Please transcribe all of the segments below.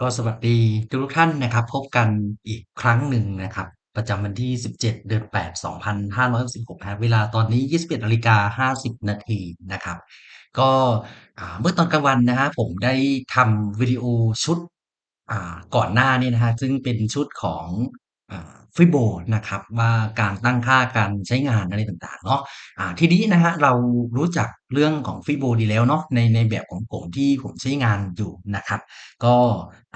ก็สวัสดีทุกท่านนะครับ พบกันอีกครั้งหนึ่งนะครับ ประจำวันที่ 17 เดือน 8 2566เวลาตอนนี้ 21นาฬิกา50 นาทีนะครับ ก็เมื่อตอนกลางวันนะฮะผมได้ทำวิดีโอชุดก่อนหน้านี้นะฮะซึ่งเป็นชุดของ อ่า Fibo นะครับว่าการตั้งค่าการใช้งานอะไรต่างๆเนาะอ่าทีนี้นะฮะเรารู้จักเรื่องของ Fibo ดีแล้วเนาะในในแบบของผมที่ผมใช้งานอยู่นะครับ ก็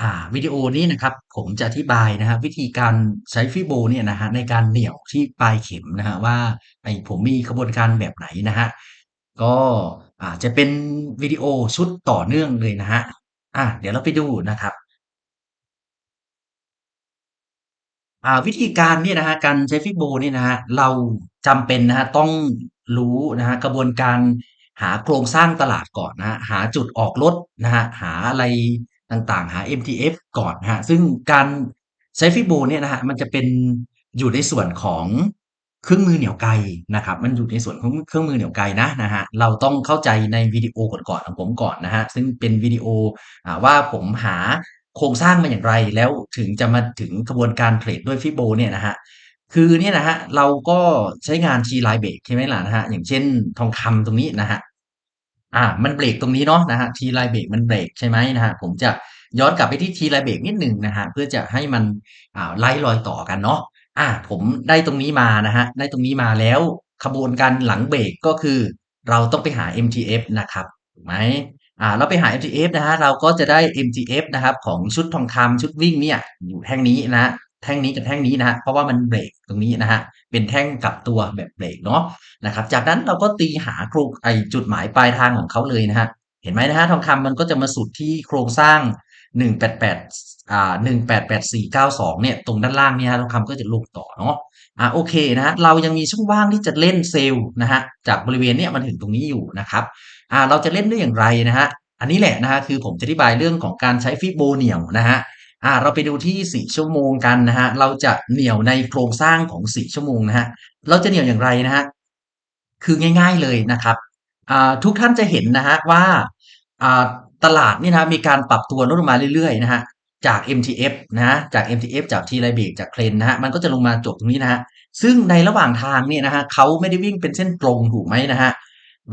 อ่าวิดีโอนี้นะครับผมจะอธิบายนะครับวิธีการใช้ Fibo เนี่ยนะฮะในการเหนี่ยวที่ปลายเข็มนะฮะว่าไอ้ผมมีกระบวนการแบบไหนนะฮะก็อาจะเป็นวิดีโอชุดต่อเนื่องเลยนะฮะอาเดี๋ยวเราไปดูนะครับ อ่า วิธีการเนี่ยนะฮะการใช้ฟิโบเนี่ยนะฮะเราจำเป็นนะฮะต้องรู้นะฮะกระบวนการหาโครงสร้างตลาดก่อนนะฮะหาจุดออกรถนะฮะหาอะไรต่างๆ หา MTF ก่อนนะฮะซึ่งการใช้ฟิโบเนี่ยนะฮะมันจะเป็นอยู่ในส่วนของเครื่องมือเหนี่ยวไกนะครับ มันอยู่ในส่วนของเครื่องมือเหนี่ยวไกนะนะฮะเราต้องเข้าใจในวิดีโอก่อนๆของผมก่อนนะฮะซึ่งเป็นวิดีโอว่าผมหา โครงสร้างมาอย่างไรแล้วถึงจะมาถึงกระบวนการเทรดด้วย Fibo เนี่ยนะครับคือเนี่ยนะครับเราก็ใช้งาน T-Line Break ใช่ไหมล่ะนะครับอย่างเช่นทองคำตรงนี้นะครับอ่ามันเบรกตรงนี้เนาะนะครับ T-Line Break มันเบรกใช่ไหมนะครับผมจะย้อนกลับไปที่ T-Line Break นิดหนึ่งนะครับเพื่อจะให้มันอ่าไล่รอยต่อกันเนาะอ่าผมได้ตรงนี้มานะครับได้ตรงนี้มาแล้วขบวนการหลังเบรกก็คือ เราต้องไปหา MTF นะครับถูกไหม อ่าเราไปหา MTF นะฮะเราก็จะได้ MTF นะครับของชุดทองคำชุดวิ่งเนี่ยอยู่แท่งนี้นะแท่งนี้กับแท่งนี้นะฮะเพราะว่ามันเบรกตรงนี้นะฮะเป็นแท่งกับตัวแบบเบรกเนาะนะครับ จากนั้นเราก็ตีหาโครงไอจุดหมายปลายทางของเขาเลยนะฮะเห็นไหมนะฮะทองคำมันก็จะมาสุดที่โครงสร้าง 188อ่า188492เนี่ยตรงด้านล่างเนี่ยทองคำก็จะลงต่อเนาะอ่าโอเคนะฮะเรายังมีช่องว่างที่จะเล่นเซลล์นะฮะจากบริเวณเนี้ยมันถึงตรงนี้อยู่นะครับ อ่าเราจะเล่นได้อย่างไรนะฮะอันนี้แหละนะฮะคือผมจะอธิบายเรื่องของการใช้ฟิโบเหนี่ยวนะฮะอ่าเราไปดูที่ 4 ชั่วโมงกันนะฮะเราจะเหนี่ยวในโครงสร้างของ 4 ชั่วโมงนะฮะเราจะเหนี่ยวอย่างไรนะฮะคือง่าย ๆเลยนะครับอ่าทุกท่านจะเห็นนะฮะว่าอ่าตลาดนี่นะมีการปรับตัวลดลงมาเรื่อยๆนะฮะจาก MTF นะจาก MTF จาก t ีไลเบกจากเครนนะฮะมันก็จะลงมาจบตรงนี้นะฮะซึ่งในระหว่างทางเนี่ยนะฮะเขาไม่ได้วิ่งเป็นเส้นตรงถูกไหมนะฮะ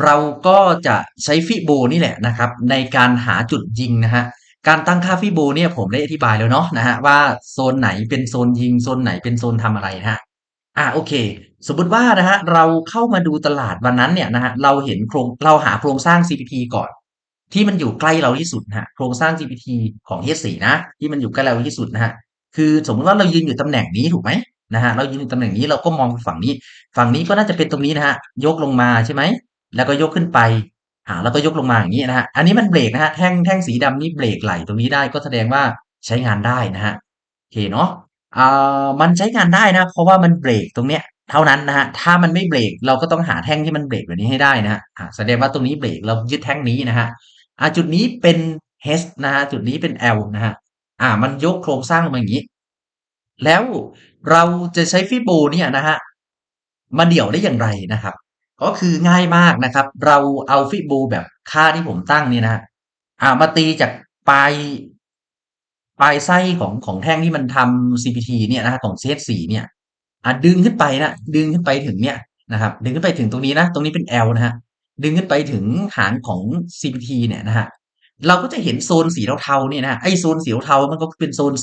เราก็จะใช้ฟิโบนี่แหละนะครับ ในการหาจุดยิงนะฮะการตั้งค่าฟิโบเนี่ยผมได้อธิบายแล้วเนาะนะฮะว่าโซนไหนเป็นโซนยิงโซนไหนเป็นโซนทำอะไรนะฮะอ่าโอเค สมมติว่านะฮะเราเข้ามาดูตลาดวันนั้นเนี่ยนะฮะเราเห็นโครงเราหาโครงสร้าง CPT ก่อน ที่มันอยู่ใกล้เราที่สุดนะฮะโครงสร้าง GPT ของ H4 นะ ที่มันอยู่ใกล้เราที่สุดนะฮะคือสมมติว่าเรายืนอยู่ตำแหน่งนี้ถูกไหมนะฮะเรายืนอยู่ตำแหน่งนี้เราก็มองฝั่งนี้ ฝั่งนี้ก็น่าจะเป็นตรงนี้นะฮะยกลงมาใช่ไหม แล้วก็ยกขึ้นไปอ่าแล้วก็ยกลงมาอย่างนี้นะฮะอันนี้มันเบรกนะฮะแท่งแท่งสีดำนี่เบรกไหลตรงนี้ได้ก็แสดงว่าใช้งานได้นะฮะโอเคเนาะอ่ามันใช้งานได้นะ เพราะว่ามันเบรกตรงเนี้ยเท่านั้นนะฮะถ้ามันไม่เบรกเราก็ต้องหาแท่งที่มันเบรกแบบนี้ให้ได้นะฮะอ่าแสดงว่าตรงนี้เบรกเรายึดแท่งนี้นะฮะอ่าจุดนี้เป็น H นะฮะจุดนี้เป็น L นะฮะอ่า มันยกโครงสร้างลงมาอย่างนี้ แล้วเราจะใช้ฟิโบเนี่ยนะฮะมาเดี่ยวได้อย่างไรนะครับ ก็คือง่ายมากนะครับ เราเอาฟิโบแบบค่าที่ผมตั้งนี่นะอ่ามาตีจากปลายปลายไส้ของของแท่งที่มันทำ CPT เนี่ยนะของ CH4 เนี่ยอ่าดึงขึ้นไปนะดึงขึ้นไปถึงเนี่ยนะครับ ดึงขึ้นไปถึงตรงนี้นะ ตรงนี้เป็น L นะฮะดึงขึ้นไปถึงหางของ CPT เนี่ยนะฮะเราก็จะเห็นโซนสีเทาๆเนี่ยนะไอ้โซนสีเทาๆมันก็เป็นโซน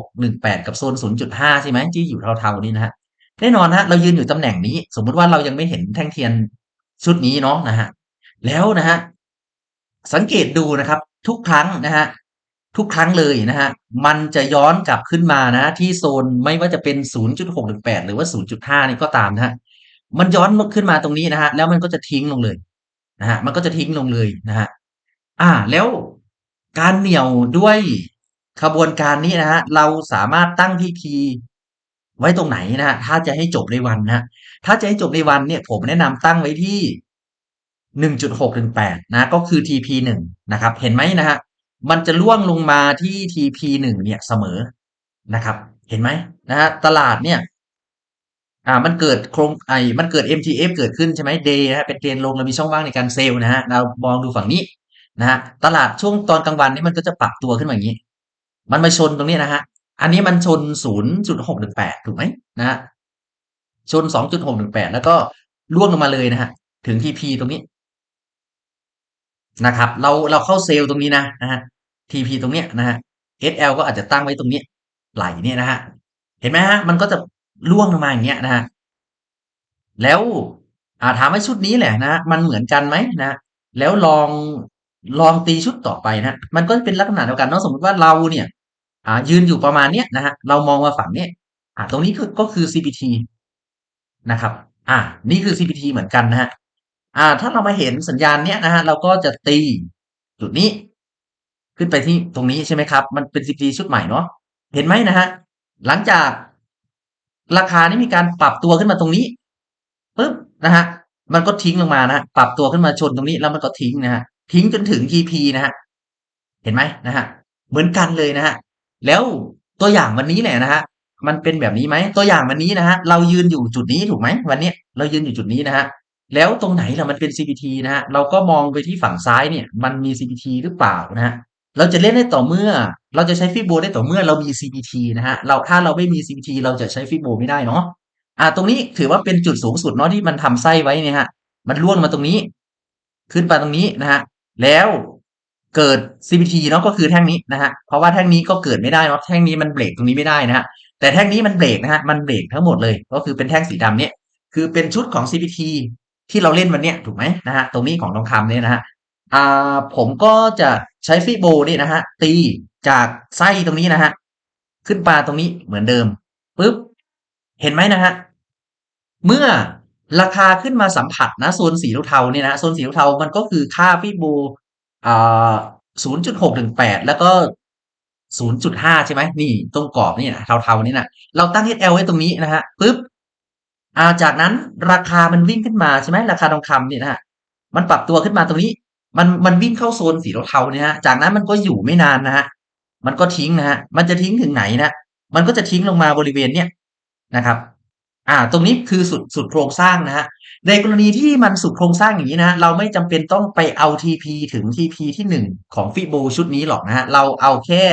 0.618 กับโซน 0.5 ใช่ไหมที่อยู่เทาๆนี่นะฮะ แน่นอนฮะเรายืนอยู่ตำแหน่งนี้ สมมุติว่าเรายังไม่เห็นแท่งเทียนชุดนี้เนาะนะฮะแล้วนะฮะสังเกตดูนะครับ ทุกครั้งนะฮะทุกครั้งเลยนะฮะมันจะย้อนกลับขึ้นมานะ ที่โซนไม่ว่าจะเป็น 0.618หรือว่า 0.5 นี่ก็ตามนะฮะมันย้อนขึ้นมาตรงนี้นะฮะแล้วมันก็จะทิ้งลงเลยนะฮะมันก็จะทิ้งลงเลยนะฮะอ่าแล้วการเหนี่ยวด้วยขบวนการนี้นะฮะเราสามารถตั้งพีพี ไว้ตรงไหนนะฮะถ้าจะให้จบในวันนะถ้าจะให้จบในวันเนี่ย ผมแนะนำตั้งไว้ที่1.6-8นะ ก็คือ TP1 นะครับ เห็นไหมนะฮะมันจะล่วงลงมาที่ TP1 เนี่ยเสมอนะครับ เห็นไหมนะฮะตลาดเนี่ย อ่า มันเกิดโครงไอมันเกิด MTF เกิดขึ้นใช่ไหม Day นะฮะเป็นเดนลงเรามีช่องว่างในการเซลล์นะฮะเรามองดูฝั่งนี้นะฮะตลาดช่วงตอนกลางวันนี่มันก็จะปรับตัวขึ้นมาอย่างนี้ มันมาชนตรงนี้นะฮะ อันนี้มันชน 0.618 ถูกไหมนะฮะชน 2.618 แล้วก็ล่วงลงมาเลยนะฮะ ถึง TP ตรงนี้นะครับ เราเราเข้าเซลล์ตรงนี้นะนะฮะ TP ตรงเนี้ยนะฮะ SL ก็อาจจะตั้งไว้ตรงนี้ไหลเนี่ยนะฮะ เห็นไหมฮะ มันก็จะล่วงลงมาอย่างเงี้ยนะฮะ แล้วอ่าถามว่าชุดนี้แหละนะมันเหมือนกันไหมนะ แล้วลองลองตีชุดต่อไปนะ มันก็เป็นลักษณะเดียวกันเนาะสมมติว่าเราเนี่ย อ่ายืนอยู่ประมาณเนี้ยนะฮะเรามองมาฝั่งเนี้ยอ่าตรงนี้คือก็คือ CPT นะครับ อ่า นี่คือ CPT เหมือนกันนะฮะอ่า ถ้าเรามาเห็นสัญญาณเนี้ยนะฮะเราก็จะตีจุดนี้ ขึ้นไปที่ตรงนี้ใช่ไหมครับ มันเป็น CPT ชุดใหม่เนาะเห็นไหมนะฮะหลังจากราคานี้มีการปรับตัวขึ้นมาตรงนี้ปุ๊บนะฮะมันก็ทิ้งลงมานะฮะปรับตัวขึ้นมาชนตรงนี้แล้วมันก็ทิ้งนะฮะทิ้งจนถึง TP นะฮะเห็นไหมนะฮะเหมือนกันเลยนะฮะ แล้วตัวอย่างวันนี้แหละนะฮะมันเป็นแบบนี้ไหมตัวอย่างวันนี้นะฮะเรายืนอยู่จุดนี้ถูกไหมวันนี้เรายืนอยู่จุดนี้นะฮะแล้วตรงไหนล่ะมันเป็น CPT นะฮะเราก็มองไปที่ฝั่งซ้ายเนี่ย มันมี CPT หรือเปล่านะฮะเราจะเล่นได้ต่อเมื่อ เราจะใช้ฟิโบได้ต่อเมื่อเรามี CPT นะฮะเราถ้าเราไม่มี CPT เราจะใช้ฟิโบไม่ได้เนาะอ่าตรงนี้ถือว่าเป็นจุดสูงสุดเนาะที่มันทำไส้ไว้เนี่ยฮะมันล่วงมาตรงนี้ ขึ้นไปตรงนี้นะฮะแล้ว เกิด CPT เนาะก็คือแท่งนี้นะฮะเพราะว่าแท่งนี้ก็เกิดไม่ได้เนาะแท่งนี้มันเบรกตรงนี้ไม่ได้นะฮะแต่แท่งนี้มันเบรกนะฮะมันเบรกทั้งหมดเลยก็คือเป็นแท่งสีดำเนี่ยคือเป็นชุดของ CPT ที่เราเล่นวันเนี้ยถูกไหมนะฮะตรงนี้ของทองคำเนี่ยนะฮะอ่าผมก็จะใช้ฟิโบนี่นะฮะตีจากไส้ตรงนี้นะฮะขึ้นปลาตรงนี้เหมือนเดิมปุ๊บเห็นไหมนะฮะเมื่อราคาขึ้นมาสัมผัสนะโซนสีเทาๆเนี่ยนะโซนสีเทามันก็คือค่าฟิโบ อ่า 0.6ถึง8แล้วก็ 0.5 ใช่ไหมนี่ตรงกรอบนี่นะเทาๆนี่นะเราตั้ง HL ไว้ตรงนี้นะฮะปุ๊บอ่าจากนั้นราคามันวิ่งขึ้นมาใช่ไหมราคาทองคำเนี่ยนะฮะมันปรับตัวขึ้นมาตรงนี้ มันมันวิ่งเข้าโซนสีเทาๆเนี่ยฮะจากนั้นมันก็อยู่ไม่นานนะฮะมันก็ทิ้งนะฮะมันจะทิ้งถึงไหนนะมันก็จะทิ้งลงมาบริเวณเนี้ยนะครับ อ่า ตรงนี้คือสุดสุดโครงสร้างนะฮะ ในกรณีที่มันสุดโครงสร้างอย่างนี้นะ เราไม่จำเป็นต้องไปเอา TP ถึง TP ที่หนึ่งของฟิโบชุดนี้หรอกนะฮะ เราเอาแค่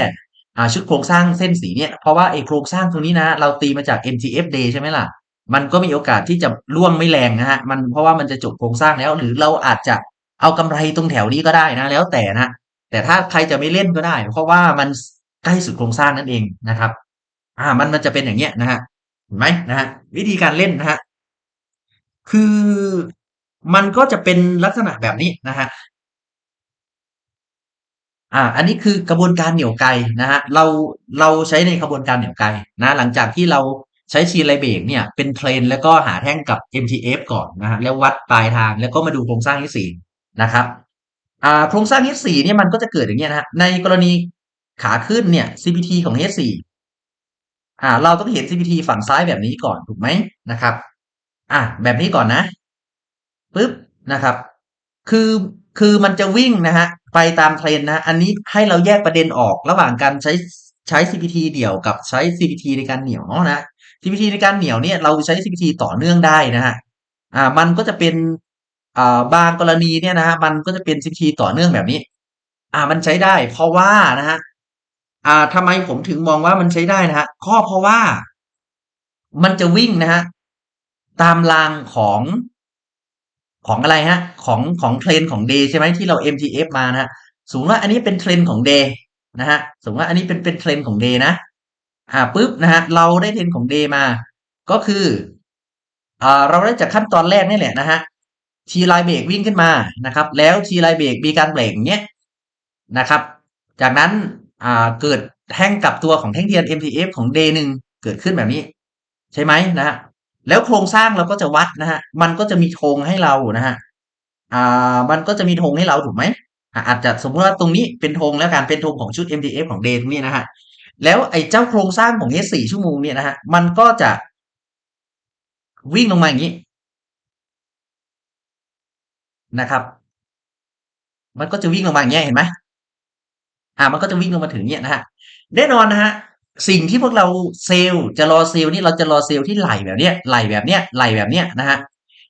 อ่าชุดโครงสร้างเส้นสีเนี่ย เพราะว่าไอ้โครงสร้างตรงนี้นะ เราตีมาจาก MTF day ใช่ไหมล่ะ มันก็มีโอกาสที่จะล่วงไม่แรงนะฮะ มันเพราะว่ามันจะจบโครงสร้างแล้ว หรือเราอาจจะเอากำไรตรงแถวนี้ก็ได้นะ แล้วแต่นะ แต่ถ้าใครจะไม่เล่นก็ได้ เพราะว่ามันใกล้สุดโครงสร้างนั่นเองนะครับ อ่า มันมันจะเป็นอย่างเงี้ยนะฮะ เห็นไหมนะฮะวิธีการเล่นนะฮะคือมันก็จะเป็นลักษณะแบบนี้นะฮะอ่า อันนี้คือกระบวนการเหนี่ยวไกนะฮะเราเราใช้ในกระบวนการเหนี่ยวไกนะ หลังจากที่เราใช้ชีไลเบรกเนี่ย เป็นเทรน แล้วก็หาแท่งกับ MTF ก่อนนะฮะแล้ววัดปลายทางแล้วก็มาดูโครงสร้างที่สี่นะครับอ่าโครงสร้างที่สี่เนี่ยมันก็จะเกิดอย่างเงี้ยนะฮะในกรณีขาขึ้นเนี่ย CPT ของ H4 อ่า เราต้องเห็น CPT ฝั่งซ้ายแบบนี้ก่อนถูกไหมนะครับ อ่าแบบนี้ก่อนนะปึ๊บนะครับ คือคือมันจะวิ่งนะฮะไปตามเทรนนะ อันนี้ให้เราแยกประเด็นออกระหว่างการใช้ใช้ CPT เดี่ยวกับใช้ CPT ในการเหนี่ยวเนาะนะ CPT ในการเหนี่ยวเนี่ยเราใช้ CPT ต่อเนื่องได้นะฮะอ่า มันก็จะเป็นอ่าบางกรณีเนี่ยนะฮะมันก็จะเป็น CPT ต่อเนื่องแบบนี้ อ่ามันใช้ได้ เพราะว่านะฮะ อ่าทำไมผมถึงมองว่ามันใช้ได้นะฮะข้อเพราะว่ามันจะวิ่งนะฮะตามรางของของอะไรฮะ ของของเทรนของเดย์ใช่ไหมที่เรา MTF มานะฮะสมมติว่าอันนี้เป็นเทรนของเดย์นะฮะสมมติว่าอันนี้เป็นเป็นเทรนของเดย์นะ อ่าปุ๊บนะฮะเราได้เทรนของเดย์มา ก็คืออ่าเราได้จากขั้นตอนแรกนี่แหละนะฮะทีไลเบรกวิ่งขึ้นมานะครับ แล้วทีไลเบรกมีการเบรกเนี้ยนะครับ จากนั้น เกิดแท่งกับตัวของแท่งเทียน MTF ของเดย์หนึ่งเกิดขึ้นแบบนี้ ใช่ไหมนะฮะแล้วโครงสร้างเราก็จะวัดนะฮะมันก็จะมีธงให้เรานะฮะอ่ามันก็จะมีธงให้เราถูกไหมอาจจะสมมติว่าตรงนี้เป็นธงแล้วการเป็นธงของชุด MTF ของเดย์ตรงนี้นะฮะแล้วไอ้เจ้าโครงสร้างของ H4 ชั่วโมงเนี่ยนะฮะมันก็จะวิ่งลงมาอย่างนี้นะครับ มันก็จะวิ่งลงมาอย่างเงี้ยเห็นไหม อ่ามันก็จะวิ่งลงมาถึงเนี่ยนะฮะแน่นอนนะฮะสิ่งที่พวกเราเซลล์จะรอเซลล์นี่เราจะรอเซลล์ที่ไหลแบบเนี้ยไหลแบบเนี้ยไหลแบบเนี้ยนะฮะ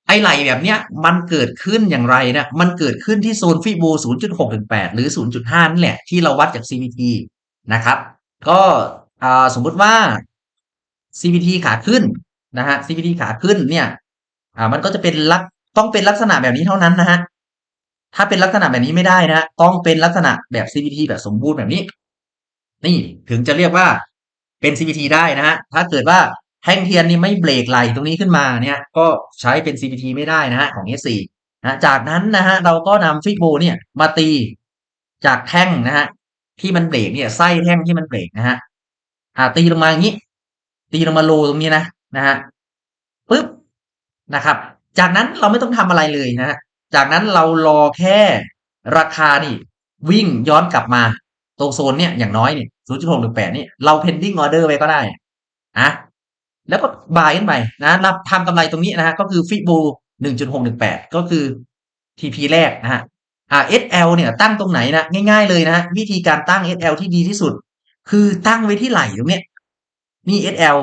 ไอไหลแบบเนี้ยมันเกิดขึ้นอย่างไรนะมันเกิดขึ้นที่โซนฟิโบ0.6ถึง8หรือ 0.5 นั่นแหละที่เราวัดจาก CVT นะครับ ก็อ่าสมมุติว่า CPT ขาขึ้นนะฮะ CPT ขาขึ้นเนี่ยอ่ามันก็จะเป็นลักต้องเป็นลักษณะแบบนี้เท่านั้นนะฮะ ถ้าเป็นลักษณะแบบนี้ไม่ได้นะ ต้องเป็นลักษณะแบบ CPT แบบสมบูรณ์แบบนี้ นี่ถึงจะเรียกว่าเป็น CPT ได้นะฮะ ถ้าเกิดว่าแท่งเทียนนี่ไม่เบรกไหลตรงนี้ขึ้นมาเนี่ย ก็ใช้เป็น CPT ไม่ได้นะฮะของ S4 นะจากนั้นนะฮะเราก็นำฟิโบเนี่ยมาตีจากแท่งนะฮะที่มันเบรกเนี่ยไส้แท่งที่มันเบรกนะฮะอ่าตีลงมาอย่างนี้ ตีลงมาโลตรงนี้นะนะฮะปึ๊บนะครับ จากนั้นเราไม่ต้องทำอะไรเลยนะฮะ จากนั้นเรารอแค่ราคานี่ วิ่งย้อนกลับมาตรงโซนเนี่ยอย่างน้อยเนี่ย0.6หรือ8นี่เรา pending order ไว้ก็ได้อะแล้วก็บายขึ้นไปนะรับทำกำไรตรงนี้นะฮะก็คือฟิบู1.618ก็คือ TP แรกนะฮะอ่า SL เนี่ยตั้งตรงไหนนะง่ายๆเลยนะฮะวิธีการตั้ง SL ที่ดีที่สุด คือตั้งไว้ที่ไหลตรงเนี้ยนี่ SL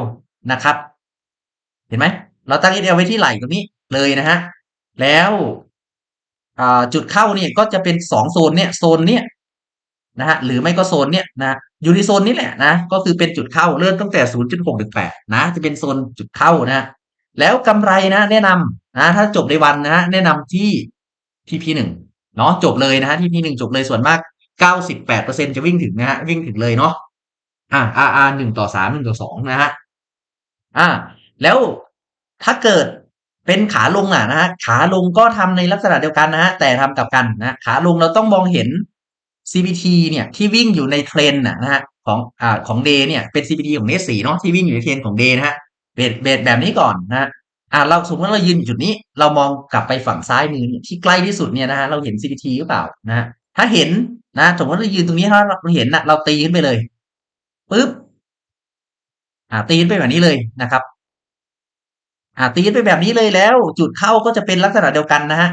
นะครับ เห็นไหมเราตั้ง SL ไว้ที่ไหลตรงนี้เลยนะฮะแล้ว จุดเข้าเนี่ยก็จะเป็นสองโซนเนี่ยโซนเนี้ยนะฮะหรือไม่ก็โซนเนี้ยนะอยู่ในโซนนี้แหละนะก็คือเป็นจุดเข้าเริ่มตั้งแต่ 0.6ถึง8นะจะเป็นโซนจุดเข้านะแล้วกำไรนะ แนะนำนะถ้าจบในวันนะแนะนำที่ TP หนึ่งเนาะจบเลยนะฮะ TP หนึ่งจบเลยส่วนมาก 98%จะวิ่งถึงนะฮะวิ่งถึงเลยเนาะอ่า RR หนึ่งต่อสามหนึ่งต่อสองนะฮะอ่า แล้วถ้าเกิด เป็นขาลงอะนะฮะขาลงก็ทำในลักษณะเดียวกันนะฮะแต่ทำกับกันนะขาลงเราต้องมองเห็น CPT เนี่ยที่วิ่งอยู่ในเทรนนะฮะของอ่าของ day เนี่ยเป็น CPT ของ n 4เนาะที่วิ่งอยู่ในเทรนของ day นะฮะเบสเบสแบบนี้ก่อนนะอ่าเราสมมติเรายืนอยู่จุดนี้ เรามองกลับไปฝั่งซ้ายมือที่ใกล้ที่สุดเนี่ยนะฮะเราเห็น CPT หรือเปล่านะฮะถ้าเห็นนะสมมติเรายืนตรงนี้ถ้าเราเห็นนะเราตีขึ้นไปเลยปุ๊บอ่าตีขึ้นไปแบบนี้เลยนะครับ อ่าตีนไปแบบนี้เลยแล้ว จุดเข้าก็จะเป็นลักษณะเดียวกันนะฮะ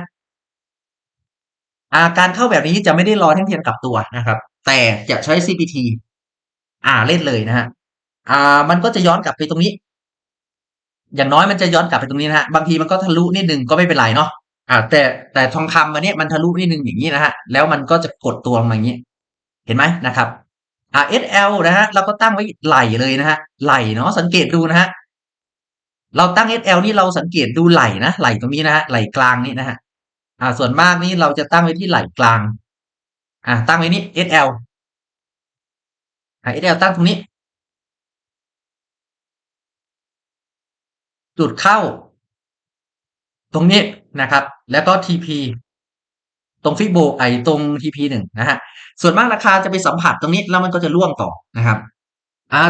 อาการเข้าแบบนี้จะไม่ได้รอแท่งเทียนกลับตัวนะครับ แต่จะใช้ CPT อ่าเล่นเลยนะฮะอ่า มันก็จะย้อนกลับไปตรงนี้ อย่างน้อยมันจะย้อนกลับไปตรงนี้นะฮะบางทีมันก็ทะลุนิดนึงก็ไม่เป็นไรเนาะอ่า แต่แต่ทองคำมันเนี้ยมันทะลุนิดนึงอย่างนี้นะฮะแล้วมันก็จะกดตัวมาอย่างนี้ เห็นไหมนะครับอ่า SL นะฮะเราก็ตั้งไว้ไหลเลยนะฮะไหลเนาะสังเกตดูนะฮะ เราตั้ง SL นี่เราสังเกตดูไหลนะไหลตรงนี้นะฮะไหลกลางนี่นะฮะอ่า ส่วนมากนี่เราจะตั้งไว้ที่ไหลกลาง อ่า ตั้งไว้นี่ SL อ่า SL ตั้งตรงนี้ จุดเข้า ตรงนี้นะครับ แล้วก็ TP ตรงฟิโบไอตรง TP หนึ่งนะฮะส่วนมากราคาจะไปสัมผัสตรงนี้แล้วมันก็จะล่วงต่อนะครับ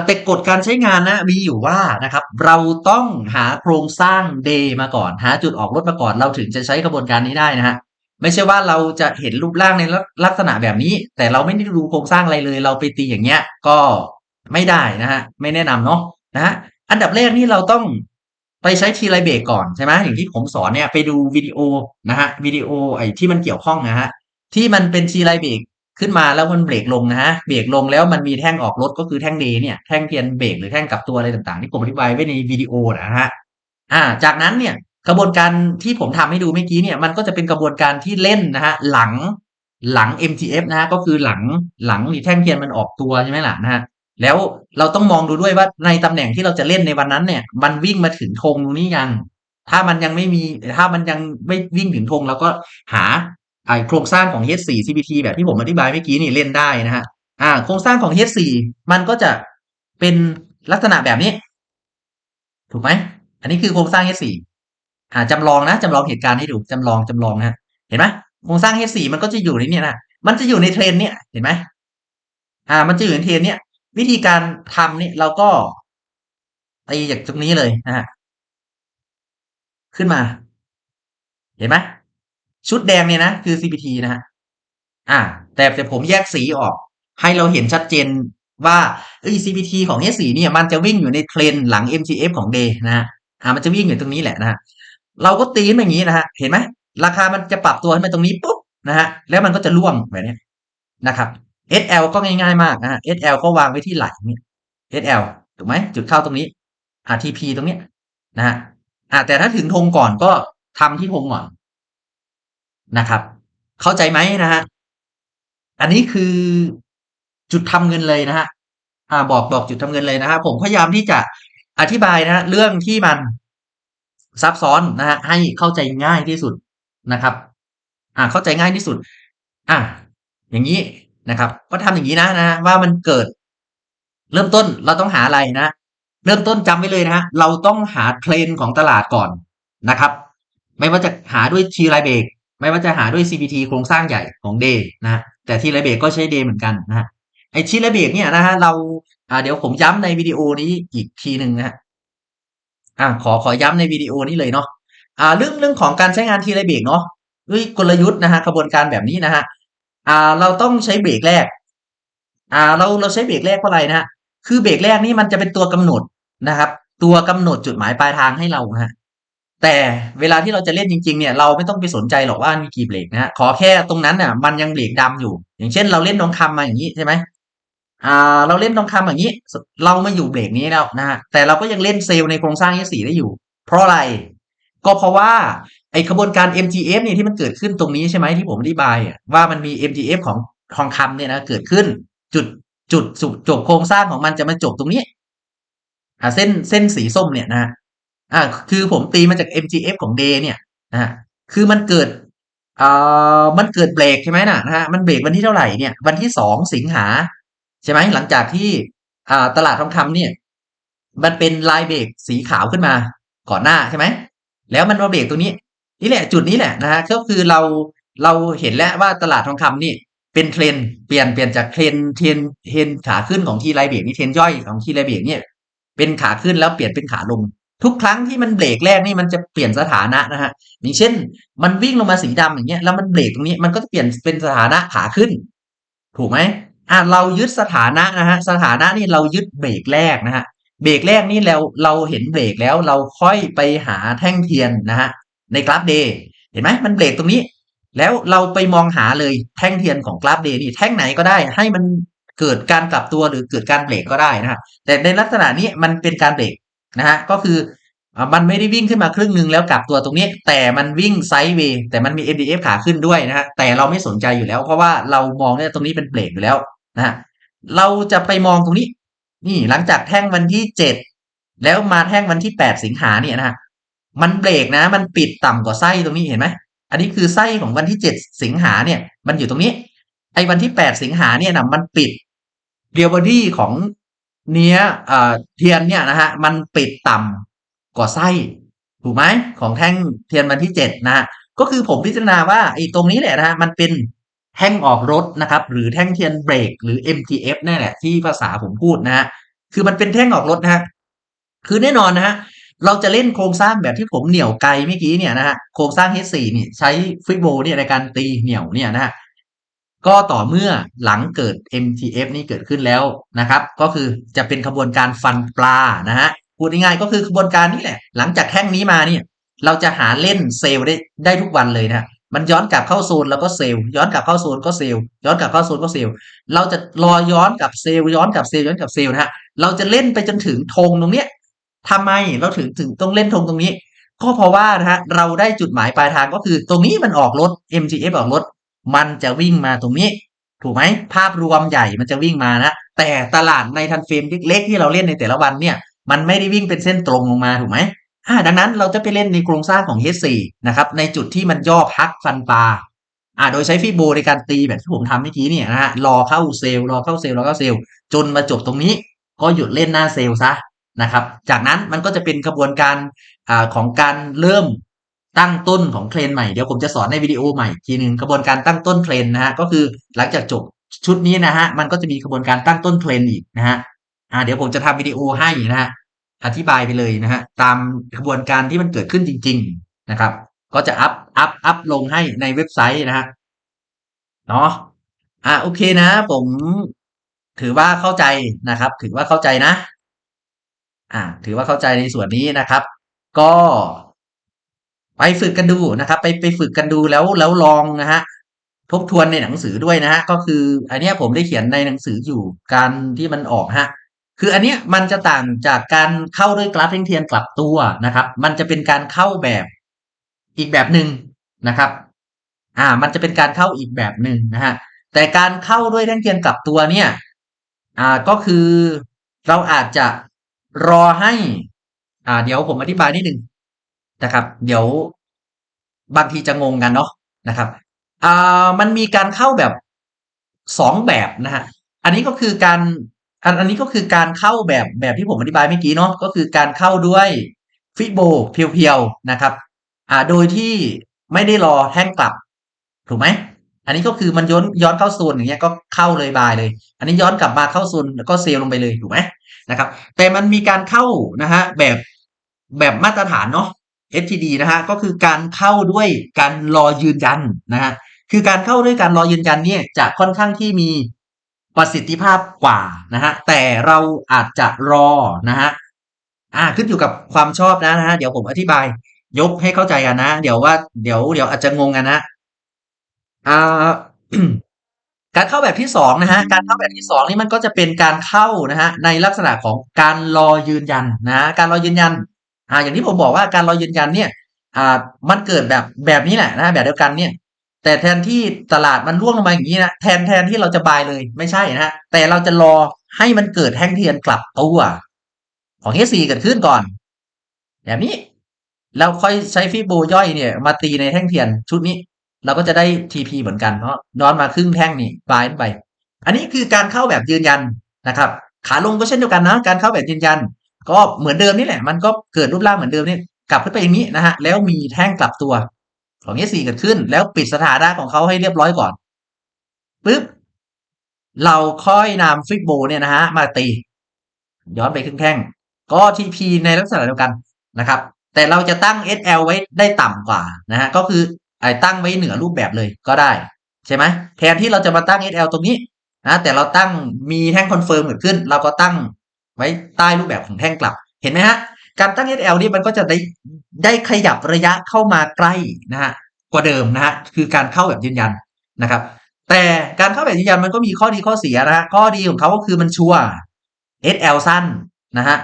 แต่กฎการใช้งานนะมีอยู่ว่านะครับ เราต้องหาโครงสร้าง day มาก่อน หาจุดออกรถมาก่อนเราถึงจะใช้กระบวนการนี้ได้นะฮะไม่ใช่ว่าเราจะเห็นรูปร่างในลักษณะแบบนี้ แต่เราไม่ได้ดูโครงสร้างอะไรเลย เราไปตีอย่างเงี้ย ก็ไม่ได้นะฮะไม่แนะนำเนาะนะฮะอันดับแรกนี่เราต้องไปใช้ทีไรเบรกก่อนใช่ไหมอย่างที่ผมสอนเนี่ยไปดูวิดีโอนะฮะวิดีโอไอ้ที่มันเกี่ยวข้องนะฮะที่มันเป็นทีไรเบรก ขึ้นมาแล้วมันเบรกลงนะฮะ เบรกลงแล้วมันมีแท่งออกรถก็คือแท่งเดเนี่ย แท่งเทียนเบรกหรือแท่งกลับตัวอะไรต่างๆที่ผมอธิบายไว้ในวิดีโอนะฮะ อ่า จากนั้นเนี่ยกระบวนการที่ผมทำให้ดูเมื่อกี้เนี่ยมันก็จะเป็นกระบวนการที่เล่นนะฮะหลังหลัง MTF นะฮะก็คือหลังหลังแท่งเทียนมันออกตัวใช่ไหมล่ะนะฮะแล้วเราต้องมองดูด้วยว่าในตำแหน่งที่เราจะเล่นในวันนั้นเนี่ย มันวิ่งมาถึงธงตรงนี้ยัง ถ้ามันยังไม่มีถ้ามันยังไม่วิ่งถึงธงเราก็หา ไอโครงสร้างของ H4 CPT แบบที่ผมอธิบายเมื่อกี้นี่เล่นได้นะฮะอ่า โครงสร้างของ H4 มันก็จะเป็นลักษณะแบบนี้ ถูกไหมอันนี้คือโครงสร้าง H4 อ่าจำลองนะจำลองเหตุการณ์ให้ดูจำลองจำลองนะเห็นไหมโครงสร้าง H4 มันก็จะอยู่ในนี้นะมันจะอยู่ในเทรนเนี่ยเห็นไหมอ่า มันจะอยู่ในเทรนเนี่ยวิธีการทำนี่เราก็ตีจากตรงนี้เลยนะฮะขึ้นมา เห็นไหม ชุดแดงเนี่ยนะ คือ CPT นะฮะอ่า แต่แต่ผมแยกสีออก ให้เราเห็นชัดเจนว่าเอ้ย CPT ของ S4 เนี่ย มันจะวิ่งอยู่ในเทรนหลัง MTF ของ Day นะฮะอ่ามันจะวิ่งอยู่ตรงนี้แหละนะฮะเราก็ตีนอย่างนี้นะฮะเห็นไหมราคามันจะปรับตัวขึ้นมาตรงนี้ปุ๊บนะฮะแล้วมันก็จะล่วงแบบนี้นะครับ SL ก็ง่ายๆมากนะฮะ SL ก็วางไว้ที่ไหล่นี่ SL ถูกไหมจุดเข้าตรงนี้ RTP ตรงนี้นะฮะอ่าแต่ถ้าถึงธงก่อนก็ทำที่ธงก่อน นะครับ เข้าใจไหมนะฮะอันนี้คือจุดทำเงินเลยนะฮะอ่าบอกบอกจุดทำเงินเลยนะครับผมพยายามที่จะอธิบายนะฮะเรื่องที่มันซับซ้อนนะฮะให้เข้าใจง่ายที่สุดนะครับ อ่าเข้าใจง่ายที่สุด อะอย่างนี้นะครับ ก็ทำอย่างนี้นะนะว่ามันเกิด เริ่มต้นเราต้องหาอะไรนะเริ่มต้นจำไว้เลยนะฮะเราต้องหาเทรนด์ของตลาดก่อนนะครับ ไม่ว่าจะหาด้วยทีไรเบรก ไม่ว่าจะหาด้วย CPT โครงสร้างใหญ่ของเดย์นะฮะแต่ทีไรเบรกก็ใช้เดย์เหมือนกันนะฮะไอทีไรเบรกเนี่ยนะฮะเราอ่าเดี๋ยวผมย้ำในวิดีโอนี้อีกทีหนึ่งนะฮะอ่าขอขอย้ำในวิดีโอนี้เลยเนาะอ่าเรื่องเรื่องของการใช้งานทีไรเบรกเนาะด้วยกลยุทธ์นะฮะกระบวนการแบบนี้นะฮะอ่าเราต้องใช้เบรกแรก อ่าเราเราใช้เบรกแรกเพราะอะไรนะฮะคือเบรกแรกนี่มันจะเป็นตัวกำหนดนะครับ ตัวกำหนดจุดหมายปลายทางให้เราฮะ แต่เวลาที่เราจะเล่นจริงๆเนี่ยเราไม่ต้องไปสนใจหรอกว่ามีกี่เบรกนะฮะขอแค่ตรงนั้นน่ะ มันยังเบรกดำอยู่ อย่างเช่น เราเล่นทองคำมาอย่างนี้ใช่ไหมอ่า เราเล่นทองคำอย่างนี้ เรามาอยู่เบรกนี้แล้วนะฮะแต่เราก็ยังเล่นเซลล์ในโครงสร้างที่สี่ได้อยู่ เพราะอะไร ก็เพราะว่าไอ้ขบวนการ MTF เนี่ยที่มันเกิดขึ้นตรงนี้ใช่ไหมที่ผมอธิบายว่ามันมี MTF ของทองคำเนี่ยนะเกิดขึ้นจุดจุดสุดจบโครงสร้างของมันจะมาจบตรงนี้อ่าเส้นเส้นสีส้มเนี่ยนะฮะ อ่าคือผมตีมาจาก MGF ของ Day เนี่ยนะฮะคือมันเกิดเอ่ามันเกิดเบรกใช่ไหมนะนะฮะมันเบรกวันที่เท่าไหร่เนี่ยวันที่สองสิงหาใช่ไหมหลังจากที่อ่าตลาดทองคำเนี่ย มันเป็นลายเบรกสีขาวขึ้นมาก่อนหน้าใช่ไหมแล้วมันมาเบรกตรงนี้นี่แหละจุดนี้แหละนะฮะก็คือเราเราเห็นแล้วว่าตลาดทองคำนี่เป็นเทรนเปลี่ยนเปลี่ยนจากเทรนเทรนเทรนขาขึ้นของทีไรเบรกนี่เทรนย่อยของทีไรเบรกเนี่ย เป็นขาขึ้นแล้วเปลี่ยนเป็นขาลง ทุกครั้งที่มันเบรกแรกนี่มันจะเปลี่ยนสถานะนะฮะอย่างเช่น มันวิ่งลงมาสีดำอย่างเงี้ยแล้วมันเบรกตรงนี้มันก็จะเปลี่ยนเป็นสถานะขาขึ้น ถูกไหมอ่าเรายึดสถานะนะฮะสถานะนี่เรายึดเบรกแรกนะฮะเบรกแรกนี่เราเราเห็นเบรกแล้วเราค่อยไปหาแท่งเทียนนะฮะในกราฟเดย์เห็นไหมมันเบรกตรงนี้ แล้วเราไปมองหาเลยแท่งเทียนของกราฟเดย์นี่แท่งไหนก็ได้ ให้มันเกิดการกลับตัวหรือเกิดการเบรกก็ได้นะฮะแต่ในลักษณะนี้มันเป็นการเบรก นะฮะก็คือมันไม่ได้วิ่งขึ้นมาครึ่งหนึ่งแล้วกลับตัวตรงนี้ แต่มันวิ่งไซด์เวย์แต่มันมี MDF ขาขึ้นด้วยนะฮะแต่เราไม่สนใจอยู่แล้ว เพราะว่าเรามองเนี่ยตรงนี้เป็นเบรกอยู่แล้วนะฮะเราจะไปมองตรงนี้ นี่หลังจากแท่งวันที่เจ็ดแล้วมาแท่งวันที่แปดสิงหาเนี่ยนะฮะมันเบรกนะ มันปิดต่ำกว่าไส้ตรงนี้เห็นไหมอันนี้คือไส้ของวันที่เจ็ดสิงหาเนี่ย มันอยู่ตรงนี้ ไอ้วันที่แปดสิงหาเนี่ยนะมันปิดเรียวบอดี้ของ เนี้ยเอ่อเทียนเนี่ยนะฮะมันปิดต่ำกว่าไส้ถูกไหมของแท่งเทียนวันที่เจ็ดนะฮะก็คือผมพิจารณาว่าไอ้ตรงนี้แหละนะฮะมันเป็นแท่งออกรถนะครับ หรือแท่งเทียนเบรกหรือ MTF นี่แหละที่ภาษาผมพูดนะฮะคือมันเป็นแท่งออกรถนะฮะคือแน่นอนนะฮะเราจะเล่นโครงสร้างแบบที่ผมเหนี่ยวไกลเมื่อกี้เนี่ยนะฮะโครงสร้าง H4 นี่ใช้ฟิโบเนี่ยในการตีเหนี่ยวเนี่ยนะฮะ ก็ต่อเมื่อหลังเกิด MTF นี่เกิดขึ้นแล้วนะครับ ก็คือจะเป็นขบวนการฟันปลานะฮะพูดง่ายๆก็คือขบวนการนี้แหละ หลังจากแท่งนี้มาเนี่ย เราจะหาเล่นเซลล์ได้ได้ทุกวันเลยนะมันย้อนกลับเข้าโซนแล้วก็เซลล์ย้อนกลับเข้าโซนก็เซลล์ย้อนกลับเข้าโซนก็เซลล์เราจะรอย้อนกับเซลล์ย้อนกับเซลล์ย้อนกับเซลล์นะฮะเราจะเล่นไปจนถึงธงตรงเนี้ยทำไมเราถึงถึงต้องเล่นธงตรงนี้ ก็เพราะว่านะฮะเราได้จุดหมายปลายทางก็คือตรงนี้มันออกรถ MGF ออกรถ มันจะวิ่งมาตรงนี้ ถูกไหมภาพรวมใหญ่มันจะวิ่งมานะแต่ตลาดในทันเฟรมเล็กๆที่เราเล่นในแต่ละวันเนี่ย มันไม่ได้วิ่งเป็นเส้นตรงลงมาถูกไหมอ่าดังนั้นเราจะไปเล่นในโครงสร้างของ H4 นะครับ ในจุดที่มันย่อพักฟันปลาอ่าโดยใช้ฟีโบในการตีแบบที่ผมทำเมื่อกี้เนี่ยนะฮะรอเข้าเซลล์รอเข้าเซลล์รอเข้าเซลล์จนมาจบตรงนี้ ก็หยุดเล่นหน้าเซลล์ซะนะครับ จากนั้นมันก็จะเป็นกระบวนการอ่าของการเริ่ม ตั้งต้นของเทรนใหม่ เดี๋ยวผมจะสอนในวิดีโอใหม่ทีหนึ่งกระบวนการตั้งต้นเทรนนะฮะก็คือหลังจากจบชุดนี้นะฮะมันก็จะมีกระบวนการตั้งต้นเทรนอีกนะฮะอ่าเดี๋ยวผมจะทำวิดีโอให้นะฮะอธิบายไปเลยนะฮะตามกระบวนการที่มันเกิดขึ้นจริง ๆนะครับ ก็จะอัพอัพอัพลงให้ในเว็บไซต์นะฮะเนาะอ่าโอเคนะ ผมถือว่าเข้าใจนะครับ ถือว่าเข้าใจนะ อ่า ถือว่าเข้าใจในส่วนนี้นะครับ ก็ ไปฝึกกันดูนะครับ ไปไปฝึกกันดูแล้วแล้วลองนะฮะทบทวนในหนังสือด้วยนะฮะก็คืออันนี้ผมได้เขียนในหนังสืออยู่การที่มันออกฮะคืออันนี้มันจะต่างจากการเข้าด้วยกราฟเทียนกลับตัวนะครับ มันจะเป็นการเข้าแบบอีกแบบหนึ่งนะครับ อ่า มันจะเป็นการเข้าอีกแบบหนึ่งนะฮะแต่การเข้าด้วยแท่งเทียนกลับตัวเนี่ย อ่าก็คือเราอาจจะรอให้ อ่า เดี๋ยวผมอธิบายนิดหนึ่ง นะครับ เดี๋ยวบางทีจะงงกันเนาะนะครับอ่ามันมีการเข้าแบบสองแบบนะฮะอันนี้ก็คือการอันอันนี้ก็คือการเข้าแบบแบบที่ผมอธิบายเมื่อกี้เนาะก็คือการเข้าด้วยฟิโบเพียวๆนะครับอ่าโดยที่ไม่ได้รอแท่งกลับ ถูกไหมอันนี้ก็คือมันย้อนย้อนเข้าโซนอย่างเงี้ยก็เข้าเลยบายเลย อันนี้ย้อนกลับมาเข้าโซนแล้วก็เซลลงไปเลยถูกไหมนะครับ แต่มันมีการเข้านะฮะแบบแบบมาตรฐานเนาะ STD นะฮะก็คือการเข้าด้วยการรอยืนยันนะฮะคือการเข้าด้วยการรอยืนยันเนี่ยจะค่อนข้างที่มีประสิทธิภาพกว่านะฮะแต่เราอาจจะรอนะฮะอ่าขึ้นอยู่กับความชอบนะนะฮะเดี๋ยวผมอธิบาย ยกให้เข้าใจกันนะ เดี๋ยวว่าเดี๋ยวเดี๋ยวอาจจะงงกันนะอ่าการเข้าแบบที่สองนะฮะการเข้าแบบที่สองนี่มันก็จะเป็นการเข้านะฮะในลักษณะของการรอยืนยันนะการรอยืนยัน อ่าอย่างที่ผมบอกว่าการรอยืนยันเนี่ยอ่ามันเกิดแบบแบบนี้แหละนะแบบเดียวกันเนี่ย แต่แทนที่ตลาดมันร่วงลงมาอย่างนี้นะแทนแทนที่เราจะบายเลยไม่ใช่นะแต่เราจะรอให้มันเกิดแท่งเทียนกลับตัวของ H4 เกิดขึ้นก่อน แบบนี้เราค่อยใช้ฟิโบย่อยเนี่ย มาตีในแท่งเทียนชุดนี้ เราก็จะได้ TP เหมือนกันเพราะนอนมาครึ่งแท่งนี่บายไป อันนี้คือการเข้าแบบยืนยันนะครับ ขาลงก็เช่นเดียวกันนะ การเข้าแบบยืนยัน ก็เหมือนเดิมนี่แหละ มันก็เกิดรูปร่างเหมือนเดิมนี่กลับขึ้นไปอย่างนี้นะฮะแล้วมีแท่งกลับตัวของ S4 เกิดขึ้น แล้วปิดสถานะของเขาให้เรียบร้อยก่อนปึ๊บเราค่อยนำฟิกโบเนี่ยนะฮะมาตี ย้อนไปครึ่งแท่ง ก็ TP ในลักษณะเดียวกันนะครับ แต่เราจะตั้ง SL ไว้ได้ต่ำกว่านะฮะก็คือไอ้ตั้งไว้เหนือรูปแบบเลยก็ได้ ใช่ไหมแทนที่เราจะมาตั้ง SL ตรงนี้นะแต่เราตั้งมีแท่งคอนเฟิร์มเกิดขึ้น เราก็ตั้ง ไว้ใต้รูปแบบของแท่งกลับ เห็นไหมฮะ การตั้ง SL นี่มันก็จะได้ได้ขยับระยะเข้ามาใกล้นะฮะกว่าเดิมนะฮะคือการเข้าแบบยืนยันนะครับ แต่การเข้าแบบยืนยันมันก็มีข้อดีข้อเสียนะฮะข้อดีของเขาก็คือมันชัวร์ SL สั้นนะฮะ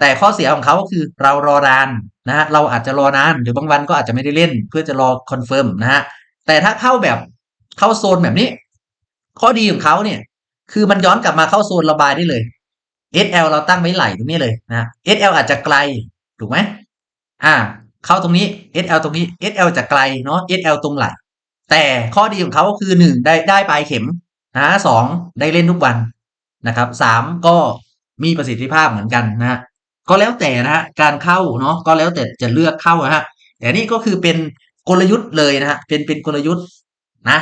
แต่ข้อเสียของเขาก็คือเรารอนานนะฮะเราอาจจะรอนานหรือบางวันก็อาจจะไม่ได้เล่น เพื่อจะรอคอนเฟิร์มนะฮะแต่ถ้าเข้าแบบเข้าโซนแบบนี้ ข้อดีของเขาเนี่ย คือมันย้อนกลับมาเข้าโซนระบายได้เลย SL เราตั้งไว้ไหลตรงนี้เลยนะ SL อาจจะไกลถูกไหมอ่า เข้าตรงนี้ SL ตรงนี้ SL จะไกลเนาะ SL ตรงไหล แต่ข้อดีของเขาก็คือหนึ่งได้ได้ปลายเข็มนะสองได้เล่นทุกวันนะครับสามก็มีประสิทธิภาพเหมือนกันนะฮะก็แล้วแต่นะฮะการเข้าเนาะก็แล้วแต่จะเลือกเข้านะฮะแต่นี่ก็คือเป็นกลยุทธ์เลยนะฮะเป็นเป็นกลยุทธ์นะ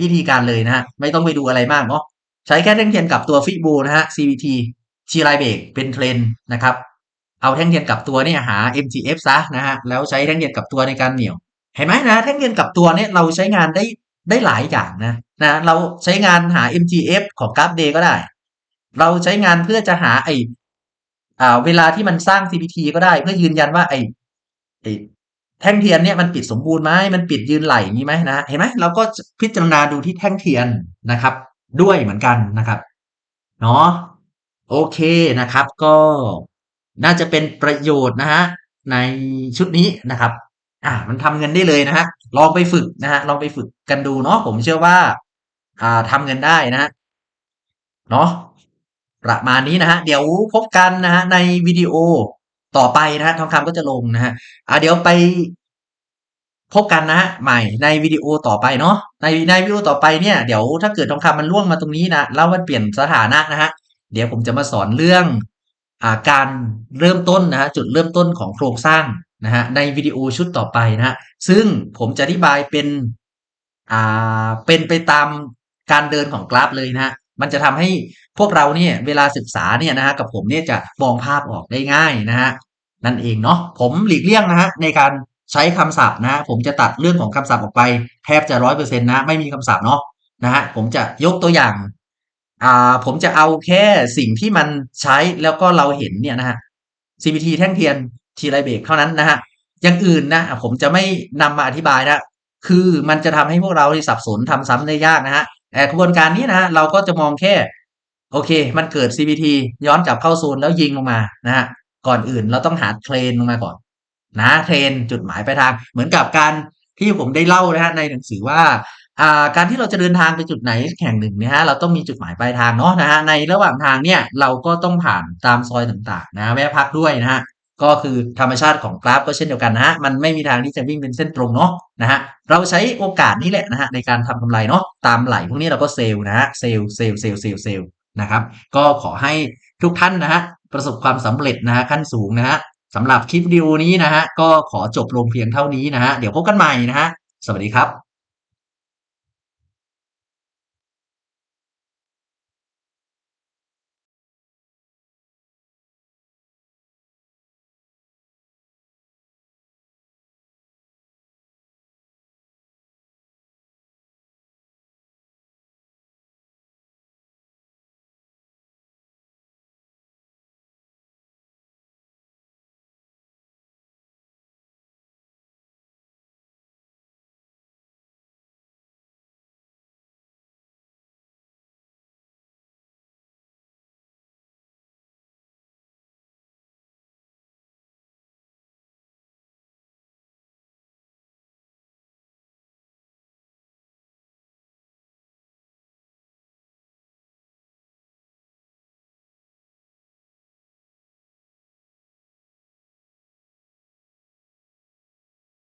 วิธีการเลยนะฮะไม่ต้องไปดูอะไรมากเนาะใช้แค่แท่งเทียนกับตัวฟิโบนะฮะ CVT ชีไลเบรกเป็นเทรนนะครับ เอาแท่งเทียนกับตัวเนี่ยหา MTF ซะนะฮะแล้วใช้แท่งเทียนกับตัวในการเหนี่ยว เห็นไหมนะแท่งเทียนกับตัวเนี่ยเราใช้งานได้ได้หลายอย่างนะนะเราใช้งานหา MTF ของกราฟเดย์ก็ได้ เราใช้งานเพื่อจะหาไออ่าเวลาที่มันสร้าง CPT ก็ได้ เพื่อยืนยันว่าไอไอแท่งเทียนเนี่ยมันปิดสมบูรณ์ไหมมันปิดยืนไหลนี้ไหมนะเห็นไหมเราก็พิจารณาดูที่แท่งเทียนนะครับ ด้วยเหมือนกันนะครับเนาะ โอเคนะครับก็น่าจะเป็นประโยชน์นะฮะในชุดนี้นะครับ อ่ามันทำเงินได้เลยนะฮะลองไปฝึกนะฮะลองไปฝึกกันดูเนาะผมเชื่อว่า อ่าทำเงินได้นะฮะเนาะประมาณนี้นะฮะเดี๋ยวพบกันนะฮะในวิดีโอต่อไปนะฮะทองคำก็จะลงนะฮะอ่าเดี๋ยวไปพบกันนะฮะใหม่ในวิดีโอต่อไปเนาะในในวิดีโอต่อไปเนี่ยเดี๋ยวถ้าเกิดทองคำมันล่วงมาตรงนี้นะแล้วมันเปลี่ยนสถานะนะฮะ เดี๋ยวผมจะมาสอนเรื่องอาการเริ่มต้นนะฮะจุดเริ่มต้นของโครงสร้างนะฮะในวิดีโอชุดต่อไปนะฮะซึ่งผมจะอธิบายเป็นอ่าเป็นไปตามการเดินของกราฟเลยนะฮะมันจะทำให้พวกเราเนี่ยเวลาศึกษาเนี่ยนะฮะกับผมเนี่ยจะมองภาพออกได้ง่ายนะฮะนั่นเองเนาะผมหลีกเลี่ยงนะฮะในการใช้คำศัพท์นะผมจะตัดเรื่องของคำศัพท์ออกไปแทบจะร้อยเปอร์เซ็นต์นะไม่มีคำศัพท์เนาะนะฮะผมจะยกตัวอย่าง อ่าผมจะเอาแค่สิ่งที่มันใช้แล้วก็เราเห็นเนี่ยนะฮะ CPT แท่งเทียนทีไรเบรกเท่านั้นนะฮะอย่างอื่นนะผมจะไม่นำมาอธิบายนะคือมันจะทำให้พวกเราสับสนทำซ้ำได้ยากนะฮะแต่กระบวนการนี้นะเราก็จะมองแค่ โอเค มันเกิด CPT ย้อนกลับเข้าโซนแล้วยิงลงมานะฮะก่อนอื่นเราต้องหาเทรนลงมาก่อน นะเทรนจุดหมายปลายทาง เหมือนกับการที่ผมได้เล่านะฮะในหนังสือว่า การที่เราจะเดินทางไปจุดไหนแห่งหนึ่งเนะฮะเราต้องมีจุดหมายปลายทางเนาะนะฮะในระหว่างทางเนี่ยเราก็ต้องผ่านตามซอยต่างๆนะแวะพักด้วยนะฮะก็คือธรรมชาติของกราฟก็เช่นเดียวกันนะฮะมันไม่มีทางที่จะวิ่งเป็นเส้นตรงเนาะนะฮะเราใช้โอกาสนี้แหละนะฮะในการทำกำไรเนาะตามไหลพวกนี้เราก็เซลล์นะฮะเซลล์เซลล์เซลล์เซลล์เซลล์นะครับก็ขอให้ทุกท่านนะฮะประสบความสำเร็จนะฮะขั้นสูงนะฮะสำหรับคลิปวิดีโอนี้นะฮะก็ขอจบลงเพียงเท่านี้นะฮะเดี๋ยวพบกันใหม่นะฮะสวัสดีครับ